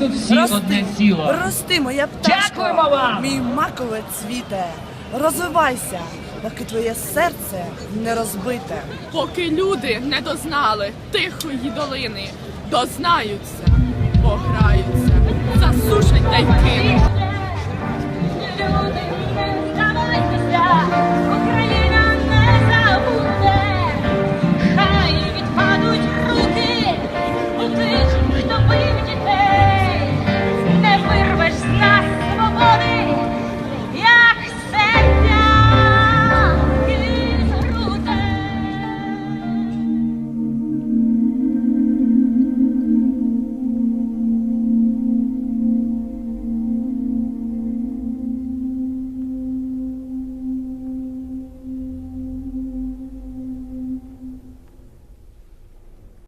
ви тут всі одне сіло. рости, моя пташка, Дякуємо вам! мій макове цвіте, розвивайся, поки твоє серце не розбите. Поки люди не дознали тихої долини, дознаються, пограються,